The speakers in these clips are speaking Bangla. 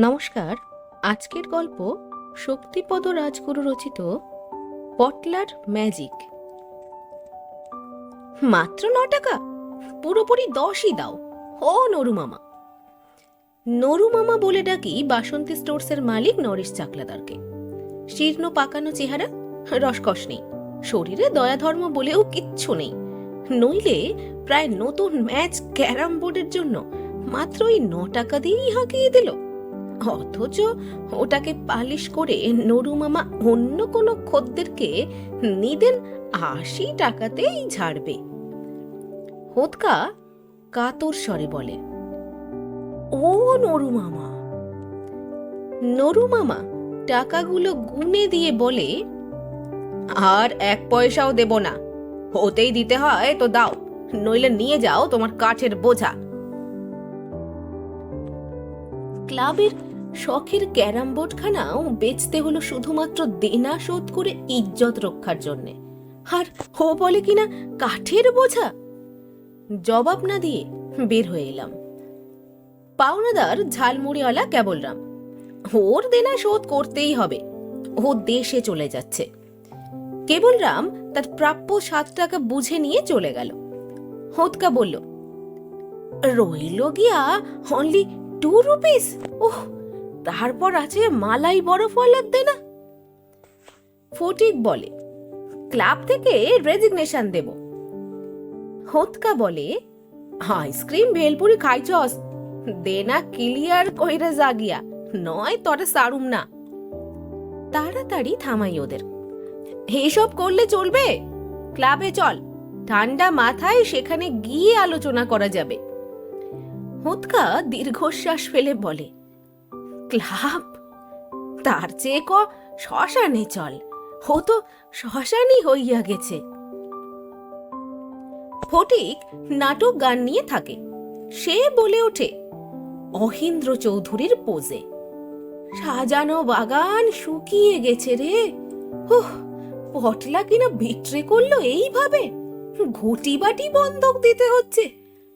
নমস্কার। আজকের গল্প শক্তিপদ রাজগুরু রচিত পটলার ম্যাজিক। মাত্র ন টাকা? পুরোপুরি দশই দাও। ও নরু মামা। নরু মামা বলে ডাকি বাসন্তী স্টোরসের মালিক নরেশ চাকলাদারকে। শীর্ণ পাকানো চেহারা, রসকস নেই। শরীরে দয়াধর্ম বলেও কিচ্ছু নেই। নইলে প্রায় নতুন ম্যাচ ক্যারাম বোর্ডের জন্য মাত্র ওই ন টাকা দিয়েই হাঁকিয়ে দিল। অথচ ওটাকে পালিশ করে নরু মামা অন্য কোনো খদ্দেরকে নিদেন আশি টাকাতেই ঝাড়বে। হোতকা কাতর স্বরে বলে, ও নরু মামা। নরু মামা টাকাগুলো গুনে দিয়ে বলে, আর এক পয়সাও দেব না। হতেই দিতে হয় তো দাও, নইলে নিয়ে যাও তোমার কাঠের বোঝা। ক্লাবের শখের ক্যারাম বোর্ডখানাও বেচতে হলো শুধুমাত্র দেনা শোধ করে ইজ্জত রক্ষার জন্যে। আর ও বলে কিনা কাঠের বোঝা? জবাব না দিয়ে বের হয়ে এলাম। পাওনাদার ঝালমুড়িওয়ালা কেবলরাম ওর দেনা শোধ করতেই হবে, ও দেশে চলে যাচ্ছে। কেবলরাম তার প্রাপ্য সাত টাকা বুঝে নিয়ে চলে গেল। হোতকা বলল, রইল গিয়া অনলি টু রুপিস ওহ তারপর আছে মালাই বরফ বরফওয়ালার দেনা। ফটিক বলে, ক্লাব থেকে রেজিগনেশন দেব। হোতকা বলে, আইসক্রিম ভেলপুরি খাইছস, দেনা ক্লিয়ার কইরা জাগিয়া, নয় তরে সারুম না। তাড়াতাড়ি থামাই ওদের, এসব করলে চলবে? ক্লাবে চল, ঠান্ডা মাথায় সেখানে গিয়ে আলোচনা করা যাবে। হুৎকা দীর্ঘশ্বাস ফেলে বলে ক্লাব? তার চেয়ে ক শ্মশানে চল। ও তো শ্মশানই হইয়া গেছে। ফটিক নাটক গান নিয়ে থাকে। সে বলে ওঠে, অহিন্দ্র চৌধুরীর পোজে। সাজানো বাগান শুকিয়ে গেছে রে। ওহ পটলা কিনা বিট্রে করল এইভাবে? ঘুটি বাটি বন্ধক দিতে হচ্ছে।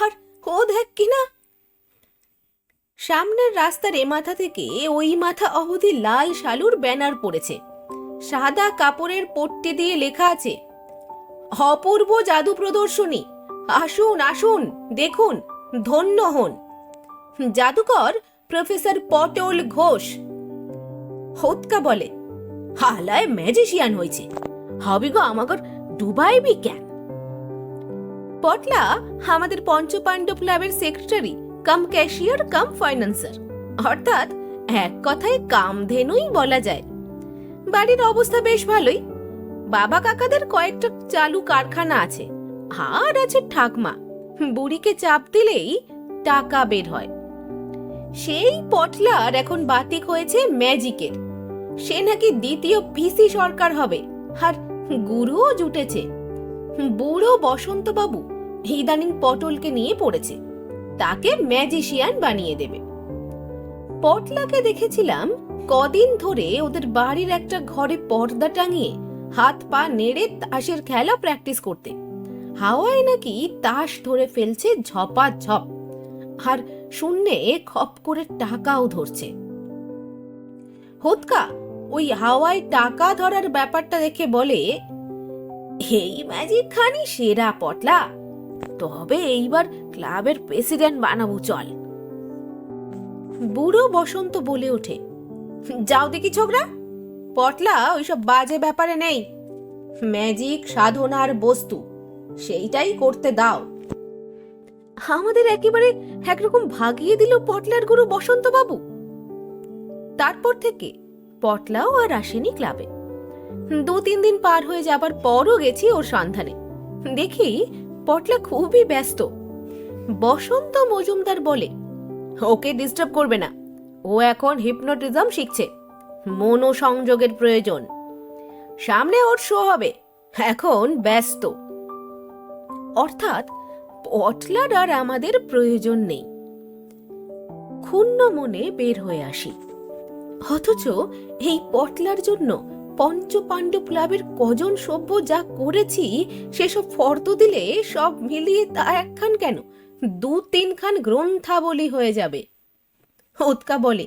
আর ও দেখ কিনা সামনের রাস্তার এ মাথা থেকে ওই মাথা অবধি লাল শালুর ব্যানার পড়েছে। সাদা কাপড়ের পট্টি দিয়ে লেখা আছে, অপূর্ব জাদু প্রদর্শনী, আসুন আসুন, দেখুন, ধন্য হন। জাদুকর প্রফেসর পটল ঘোষ হোতকা বলে, হালায় ম্যাজিশিয়ান হয়েছে, হবি গো আমাগর ডুবাইবি কেন পটলা আমাদের পঞ্চপাণ্ডব ক্লাবের secretary cum cashier, cum financer. অর্থাৎ এক কথায় কামধেনুই বলা যায়। বাড়ির অবস্থা বেশ ভালোই। বাবা কাকাদের কয়েকটা চালু কারখানা আছে। আর আছে ঠাকমা। বুড়িকে চাপ দিলেই টাকা বের হয়। সেই পটলার এখন বাতিক হয়েছে ম্যাজিকের। সে নাকি দ্বিতীয় পিসি সরকার হবে। আর গুরুও জুটেছে। বুড়ো বসন্তবাবু ইদানিং পটলকে নিয়ে পড়েছে। তাকে ম্যাজিশিয়ান বানিয়ে দেবে। পটলাকে দেখেছিলাম কদিন ধরে ওদের বাড়ির একটা ঘরে পর্দা টাঙিয়ে হাত পা নেড়ে তাসের খেলা প্র্যাকটিস করতে। হাওয়ায় নাকি তাস ধরে ফেলছে ঝপা ঝপ আর শূন্যে খপ করে টাকাও ধরছে। হোতকা, ওই হাওয়ায় টাকা ধরার ব্যাপারটা দেখে বলে, এই ম্যাজিক খানি সেরা পটলা। তবে এইবার ক্লাবের প্রেসিডেন্ট বানাবো, চল। বুড়ো বসন্ত বলে ওঠে, যাও দেখি ছোকরা, পটলা ওইসব বাজে ব্যাপারে নেই ম্যাজিক সাধনার বস্তু, সেইটাই করতে দাও। আমাদের একেবারে একরকম ভাগিয়ে দিল পটলার গুরু বসন্ত বাবু তারপর থেকে পটলাও আর আসেনি ক্লাবে। দু তিন দিন পার হয়ে যাবার পরও গেছি ওর সন্ধানে। দেখি পটলা খুবই ব্যস্ত। বসন্ত মজুমদার বলে, ওকে ডিস্টার্ব করবে না। ও এখন হিপনোটিজম শিখছে। মনোসংযোগের প্রয়োজন। সামনে ওর শো হবে। এখন ব্যস্ত। অর্থাৎ পটলার আর আমাদের প্রয়োজন নেই। ক্ষুণ্ণ মনে বের হয়ে আসি। অথচ এই পটলার জন্য পঞ্চপাণ্ডব ক্লাবের কজন সভ্য যা করেছি, সেসব ফর্দ দিলে সব মিলিয়ে তা একখান কেন? দু তিনখান গ্রন্থাবলী হয়ে যাবে। উৎকা বলে,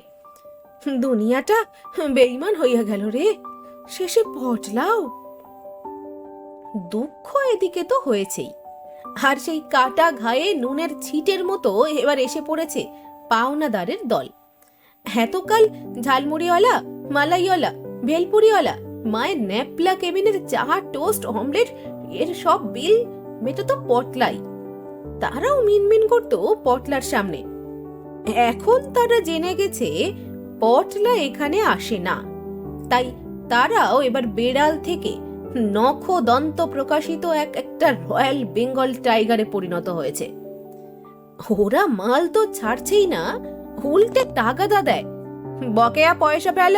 দুনিয়াটা বেইমান হইয়া গেল রে, শেষে পটলাও দুঃখ এদিকে তো হয়েছেই। আর সেই কাটা ঘায়ে নুনের ছিটের মতো এবার এসে পড়েছে পাওনাদারের দল। এতকাল ঝালমুড়িওয়ালা, মালাইওয়ালা ভেলপুরিওয়ালা মায়ের ন্যাপলা কেবিনের চা, টোস্ট, অমলেট, এর সব বিল মেটাতো পটলাই। তারাও মিনমিন করতো পটলার সামনে। এখন তারা জেনে গেছে পটলা এখানে আসে না। তাই তারাও এবার বেড়াল থেকে নখ দন্ত প্রকাশিত এক, একটা রয়্যাল বেঙ্গল টাইগারে পরিণত হয়েছে। ওরা মাল তো ছাড়ছেই না, উল্টে টাকাদা দেয়। বকেয়া পয়সা পেল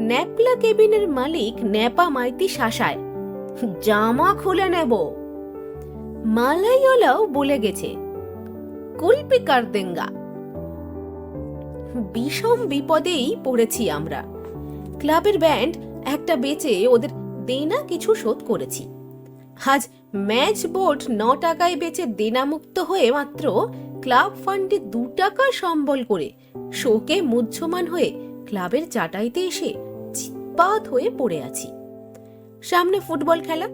ন্যাপলা কেবিনের মালিক ন্যাপা মাইতি শাসায়, জামা খুলে নেব। মালাইওয়ালাও বলে গেছে, কুলপি দেঙ্গা? বিষম বিপদেই পড়েছি আমরা। ক্লাবের ব্যান্ড একটা বেচে ওদের দেনা কিছু শোধ করেছি। আজ ম্যাচ বোর্ড ন টাকায় বেচে দেনামুক্ত হয়ে মাত্র ক্লাব ফান্ডে দু টাকা সম্বল করে শোকে মুহ্যমান হয়ে ক্লাবের চাটাইতে এসে চিৎপাত হয়ে পড়ে আছি। সামনে ফুটবল খেলা?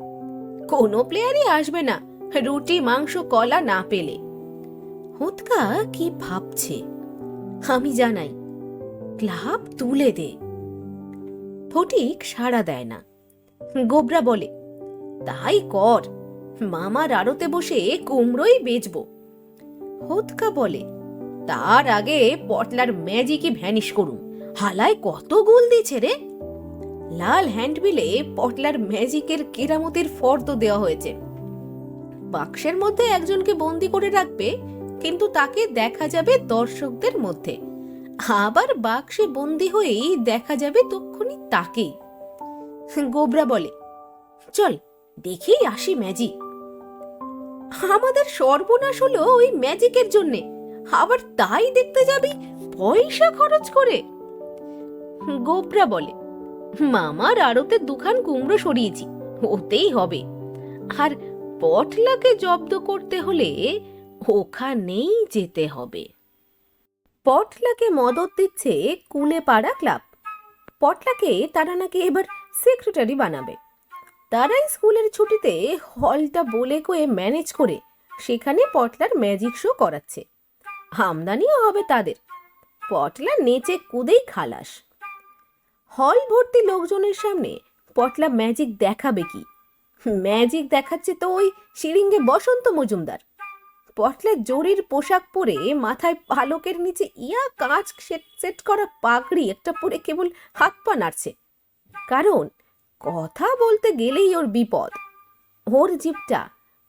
কোনো প্লেয়ারই আসবে না। রুটি, মাংস, কলা না পেলে। হুৎকা কি ভাবছে? আমি জানাই, ক্লাব তুলে দে। ফটিক সাড়া দেয় না। গোবরা বলে, তাই কর, মামার আড়তে বসে কুমড়োই বেচবো। হোৎকা বলে, তার আগে পটলার ম্যাজিকই ভ্যানিশ করুন। হালায় কত গোল দিয়েছে রে? লাল হ্যান্ডবিলে পটলার ম্যাজিকের কেরামতির ফর্দ দেওয়া হয়েছে। বাক্সের মধ্যে একজনকে বন্দি করে রাখবে, কিন্তু তাকে দেখা যাবে দর্শকদের মধ্যে। আবার বাক্সে বন্দি হয়েই দেখা যাবে তক্ষুনি তাকেই। গোবরা বলে, চল দেখেই আসি ম্যাজিক। আমাদের সর্বনাশ হলো ওই ম্যাজিকের জন্যে। আবার তাই দেখতে যাবি? পয়সা খরচ করে। গোবরা বলে মামার আড়তে দুখান কুমড়ো সরিয়েছি, ওতেই হবে। আর পটলাকে জব্দ করতে হলে ওখানেই যেতে হবে। পটলাকে মদত দিচ্ছে কুলেপাড়া ক্লাব। পটলাকে তারা নাকি এবার সেক্রেটারি বানাবে। তারাই স্কুলের ছুটিতে হলটা বলে কয়ে ম্যানেজ করে সেখানে পটলার ম্যাজিক শো করাচ্ছে। আমদানিও হবে তাদের। পটলা নেচে কুদেই খালাস। হল ভর্তি লোকজনের সামনে পটলা ম্যাজিক দেখাবে কি? ম্যাজিক দেখাচ্ছে তো ওই শিরিঙ্গে বসন্ত মজুমদার। পটলা জরির পোশাক পরে মাথায় পালকের নিচে ইয়া কাঁচ সেট করা পাগড়ি একটা পরে কেবল হাত পা নাড়ছে। কারণ কথা বলতে গেলেই ওর বিপদ। ওর জিপটা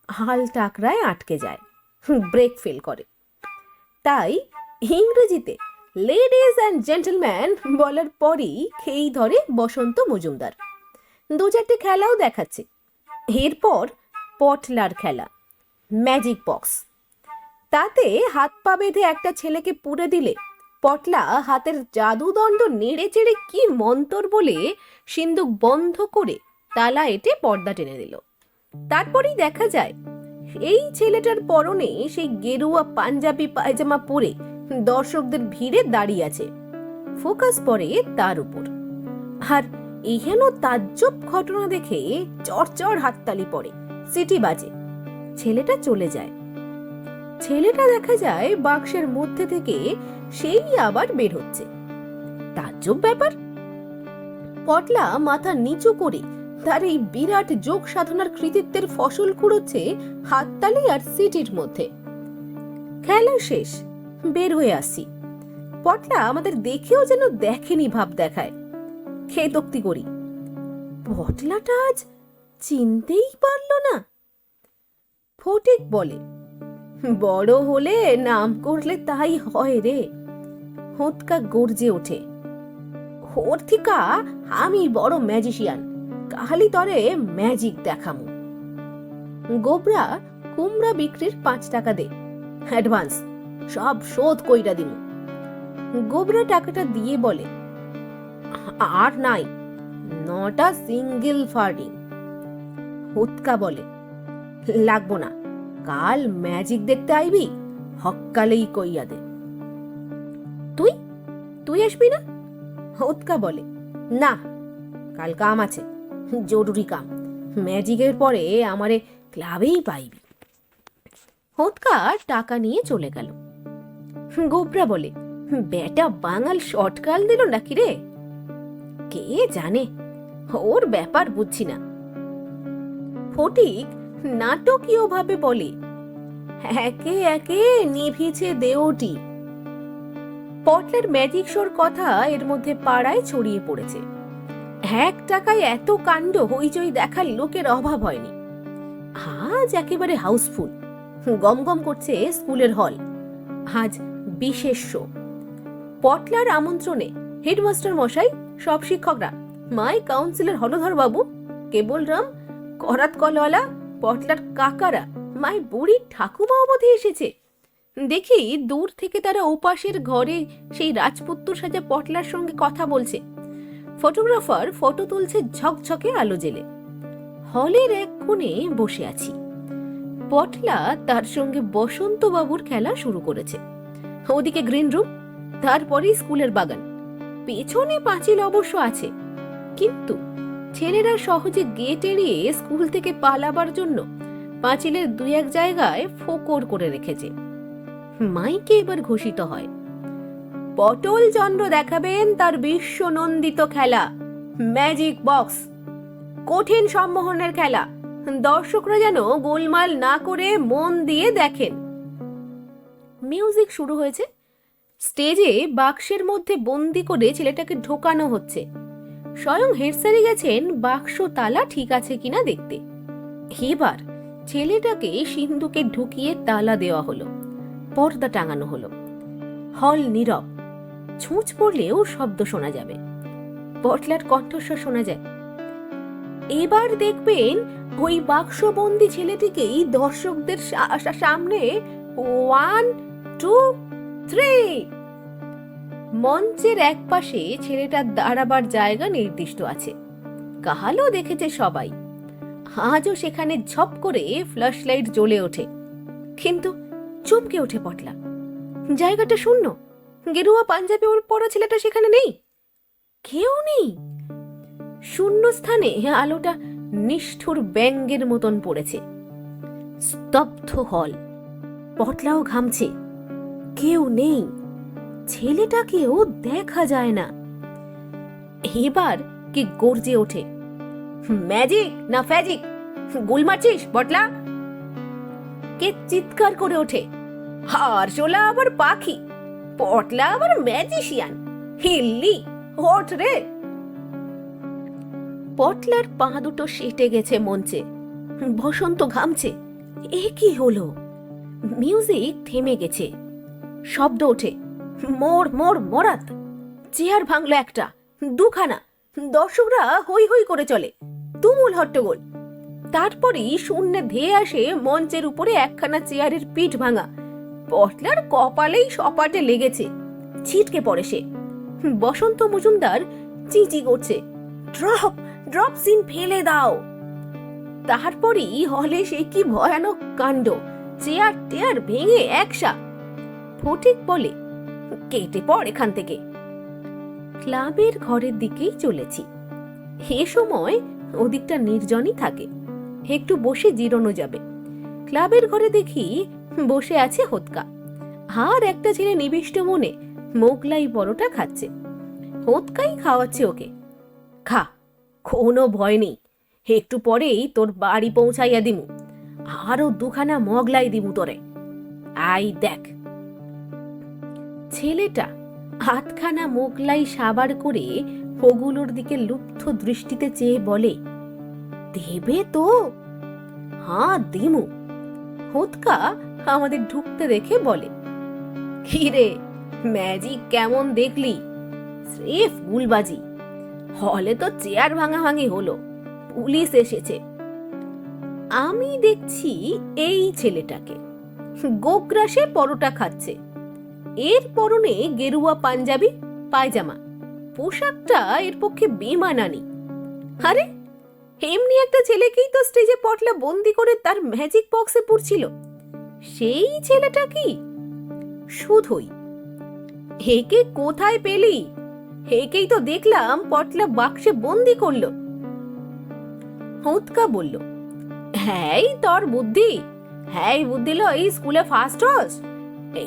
হাল টাকরায় আটকে যায়, ব্রেক ফেল করে। তাই ইংরেজিতে লেডিজ অ্যান্ড জেন্টলম্যান বলার পরই খেই ধরে বসন্ত মজুমদার। দু চারটে খেলাও দেখাচ্ছে। এরপর পটলার খেলা ম্যাজিক বক্স তাতে হাত পা বেঁধে একটা ছেলেকে পুড়ে দিলে পটলা হাতের জাদুদণ্ড নেড়ে চেড়ে কি মন্তর বলে সিন্দুক বন্ধ করে তালা এটে পর্দা টেনে দিল। তারপরেই দেখা যায়, এই ছেলেটার পরনে সেই গেরুয়া পাঞ্জাবি পায়জামা পরে দর্শকদের ভিড়ে দাঁড়িয়ে আছে। ফোকাস পড়ে তার উপর। আর এহেন তাজ্জব ঘটনা দেখে চরচর হাততালি পড়ে। সিটি বাজে। ছেলেটা চলে যায়। ছেলেটা দেখা যায় বাক্সের মধ্যে থেকে সেই আবার বের হচ্ছে। তাজ্জব ব্যাপার? পটলা মাথা নিচু করে তার এই বিরাট যোগ সাধনার কৃতিত্বের ফসল কুড়োচ্ছে হাততালি আর সিটির মধ্যে। খেলা শেষ। বের হয়ে আসি। পটলা আমাদের দেখেও যেন দেখেনি ভাব দেখায়। খেতক্তি করি। পটলাটা আজ চিনতেই পারল না। ফটিক বলে, বড় হলে নাম করলে তাই হয় রে। হোঁতকা গর্জে ওঠে ওর থিকা আমি বড় ম্যাজিশিয়ান, কাহালি তরে ম্যাজিক দেখামু। গোবরা কুমড়া বিক্রির পাঁচ টাকা দে, অ্যাডভান্স। সব শোধ কইরা দিমু। গোবরা টাকাটা দিয়ে বলে, আর নাই, নটা সিঙ্গেল ফার্ডিং। হুৎকা বলে, লাগবো না, কাল ম্যাজিক দেখতে আইবি হক্কালেই কইয়া দে। তুই? তুই আসবি না? হোৎকা বলে, না, কাল কাম আছে, জরুরি কাম, ম্যাজিকের পরে আমারে ক্লাবেই পাইবি। হোৎকা টাকা নিয়ে চলে গেল। গোবরা বলে বেটা বাঙাল শর্টকাল দিল নাকি রে? কে জানে, ওর ব্যাপার বুঝছি না। ফটিক নাটকীয় ভাবে বলে, একে একে নিভিছে দেওটি পটলের ম্যাজিক শোর কথা এর মধ্যে পাড়ায় ছড়িয়ে পড়েছে। এক টাকায় এত কাণ্ড হইচই দেখার লোকের অভাব হয়নি। আজ একেবারে হাউসফুল। গম গম করছে স্কুলের হল। আজ বিশেষ শো পটলার আমন্ত্রণে হেডমাস্টার মশাই, সব শিক্ষকরা, মাই কাউন্সিলর বাবু কেবলরাম করাত কলওয়ালা, পটলার কাকারা, মাই বুড়ি ঠাকুমা অবধি এসেছে। দেখি দূর থেকে তারা ওপাশের ঘরে সেই রাজপুত্র সাজা পটলার সঙ্গে কথা বলছে। ফটোগ্রাফার ফটো তুলছে ঝকঝকে আলো জেলে। হলের এক কোণে বসে আছি। পটলা তার সঙ্গে বসন্ত বাবুর খেলা শুরু করেছে। ওদিকে গ্রিন রুম তারপরে স্কুলের বাগান। পেছনে পাঁচিল অবশ্য আছে। কিন্তু ছেলেরা সহজে গেট এড়িয়ে স্কুল থেকে পালাবার জন্য পাঁচিলের দুই এক জায়গায় ফোকর করে রেখেছে। মাইকে এবার ঘোষিত হয়, পটল চন্দ্র দেখাবেন তার বিশ্ব নন্দিত খেলা ম্যাজিক বক্স কঠিন সম্মোহনের খেলা। দর্শকরা যেন গোলমাল না করে মন দিয়ে দেখেন। মিউজিক শুরু হয়েছে। স্টেজে বাক্সের মধ্যে বন্দি করে ছেলেটাকে ঢোকানো হচ্ছে। স্বয়ং হেডসারি গেছেন, বাক্স, তালা ঠিক আছে কিনা দেখতে। এবার ছেলেটাকে সিন্ধুকে ঢুকিয়ে তালা দেওয়া হলো, পর্দা টাঙানো হলো। হল নীরব, ছুঁচ পড়লেও শব্দ শোনা যাবে। পটলার কণ্ঠস্বর শোনা যায়। এবার দেখবেন ওই বাক্সবন্দি ছেলেটিকেই দর্শকদের সামনে ওয়ান টু থ্রি মঞ্চের এক পাশে ছেলেটার দাঁড়াবার জায়গা নির্দিষ্ট আছে। কাহালও দেখেছে সবাই। আজও সেখানে ঝপ করে ফ্ল্যাশ লাইট জ্বলে ওঠে। কিন্তু চমকে ওঠে পটলা। জায়গাটা শূন্য। গেরুয়া পাঞ্জাবি ওর পরা ছেলেটা সেখানে নেই। কেউ নেই। শূন্য স্থানে আলোটা নিষ্ঠুর ব্যঙ্গের মতন পড়েছে। স্তব্ধ হল। পটলাও ঘামছে। কেউ নেই। ছেলেটাকেও দেখা যায় না। এবার কি গর্জে ওঠে। ম্যাজিক না ফ্যাজিক? গোল মারছিস পটলা কে চিৎকার করে ওঠে। হারশোলা আবার পাখি, পটলা আবার ম্যাজিশিয়ান। হিল্লি, হট রে! পটলার পা দুটো সেটে গেছে মঞ্চে। বসন্ত ঘামছে। এ কি হলো? মিউজিক থেমে গেছে। শব্দ ওঠে। মোর মোর, মরাত। চেয়ার ভাঙলো একটা, দুখানা। দর্শকরা হই হই করে চলে, তুমুল হট্টগোল। তারপরেই শূন্যে ধেয়ে আসে মঞ্চের উপরে একখানা চেয়ারের পিঠ ভাঙা। পটলার কপালেই সপাটে লেগেছে। ছিটকে পড়ে সে। বসন্ত মজুমদার চিচি করছে, ড্রপ ড্রপ সিন ফেলে দাও। তারপরেই হলে সে কি ভয়ানক কাণ্ড। চেয়ার টেয়ার ভেঙে একসা ফটিক বলে, কেটে পড় এখান থেকে। ক্লাবের ঘরের দিকেই চলেছি। এ সময় ওদিকটা নির্জনই থাকে, একটু বসে জিরোনো যাবে। ক্লাবের ঘরে দেখি বসে আছে হোৎকা আর একটা ছেলে নিবিষ্ট মনে মোগলাই পরোটা খাচ্ছে। হোৎকাই খাওয়াচ্ছে ওকে। খা, কোনো ভয় নেই। একটু পরেই তোর বাড়ি পৌঁছাইয়া দিমু। আরও দুখানা মগলাই দিমু তোরে। আই দেখ ছেলেটা হাতখানা মোগলাই সাবার করে ওগুলোর দিকে লুপ্ত দৃষ্টিতে চেয়ে বলে, দেবে তো? হ্যাঁ দিমু। হোৎকা আমাদের ঢুকতে দেখে বলে কিরে ম্যাজিক কেমন দেখলি? স্রেফ গুলবাজি। হলে তো চেয়ার ভাঙাভাঙি হলো, পুলিশ এসেছে। আমি দেখছি এই ছেলেটাকে গোগ্রাসে পরোটা খাচ্ছে। এর পরনে গেরুয়া পাঞ্জাবি, পায়জামা। পোশাকটা এর পক্ষে বেমানানি। আরে, এমনি একটা ছেলেকেই তো স্টেজে পটলা বন্দি করে তার ম্যাজিক বক্সে পুরছিল সেই ছেলেটা কি? শুধুই একে কোথায় পেলি? একেই তো দেখলাম পটলা বাক্সে বন্দি করল। হুৎকা বলল হ্যাঁ তোর বুদ্ধি। হ্যাঁ বুদ্ধি লই স্কুলে ফার্স্ট হস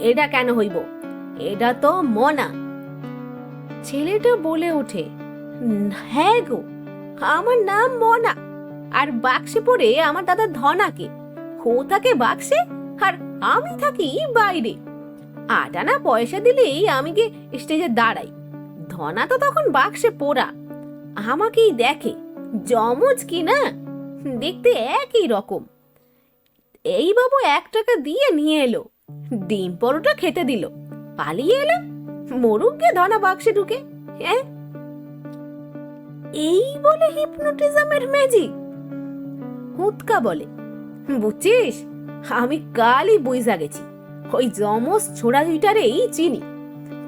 এটা কেন হইব? এটা তো মনা। ছেলেটা বলে ওঠে "উম, হ্যাঁ গো আমার নাম মনা। আর বাক্সে পড়ে আমার দাদা ধনাকে। ও থাকে বাক্সে আর আমি থাকি বাইরে। আট আনা পয়সা দিলেই আমি গিয়ে স্টেজে দাঁড়াই। ধনা তো তখন বাক্সে পোড়া। আমাকেই দেখে জমজ কি না? দেখতে একই রকম। এই বাবু এক টাকা দিয়ে নিয়ে এলো। ডিম পরোটা খেতে দিল। পালিয়ে এলো মরুককে ধনা বাক্সে ঢুকে হ্যাঁ? এই বলে হিপনোটিজমের ম্যাজিক হুৎকা বলে। বুঝছিস? আমি কালই বইজা গেছি, ওই জমস ছোড়া দুইটারেই চিনি।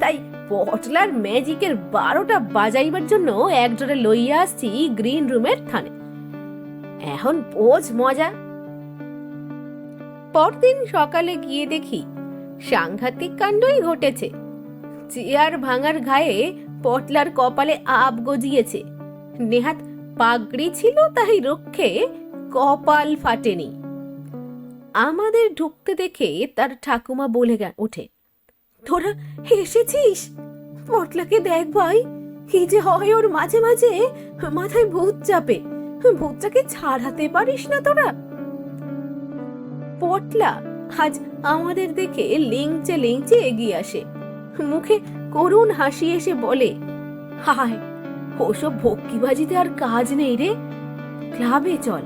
তাই পটলার ম্যাজিকের বারোটা বাজাইবার জন্য একজোড়ে লইয়া আসছি গ্রিন রুমের থানে। এখন বোঝ মজা। পরদিন সকালে গিয়ে দেখি সাংঘাতিক কাণ্ডই ঘটেছে। চেয়ার ভাঙার ঘায়ে পটলার কপালে আব গজিয়েছে। নেহাত পাগড়ি ছিল তাই রক্ষে কপাল ফাটেনি। আমাদের ঢুকতে দেখে তার ঠাকুমা বলে ওঠে, তোরা এসেছিস? পটলাকে দেখ ভাই, কি যে হয় ওর মাঝে মাঝে। মাথায় ভূত চাপে। ভূতটাকে ছাড়াতে পারিস না তোরা? পটলা আজ আমাদের দেখে লিংচে লিংচে এগিয়ে আসে। মুখে করুণ হাসি এসে বলে, হায়, ওসব ভক্কিবাজিতে আর কাজ নেই রে। ক্লাবে চল।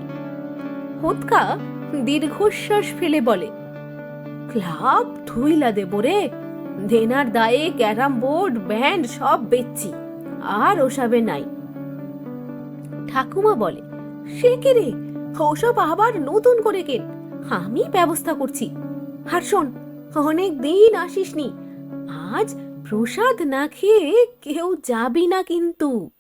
হুৎকা দীর্ঘশ্বাস ফেলে বলে, ক্লাব ধুইলা দেব রে। দেনার দায়ে ক্যারাম বোর্ড, ব্যান্ড সব বেচছি, আর ওসবে নাই। ঠাকুমা বলে, সে কি রে? ওসব আবার নতুন করে কেন? আমি ব্যবস্থা করছি। আর শোন অনেক দিন আসিসনি। আজ প্রসাদ না খেয়ে কেউ যাবি না কিন্তু।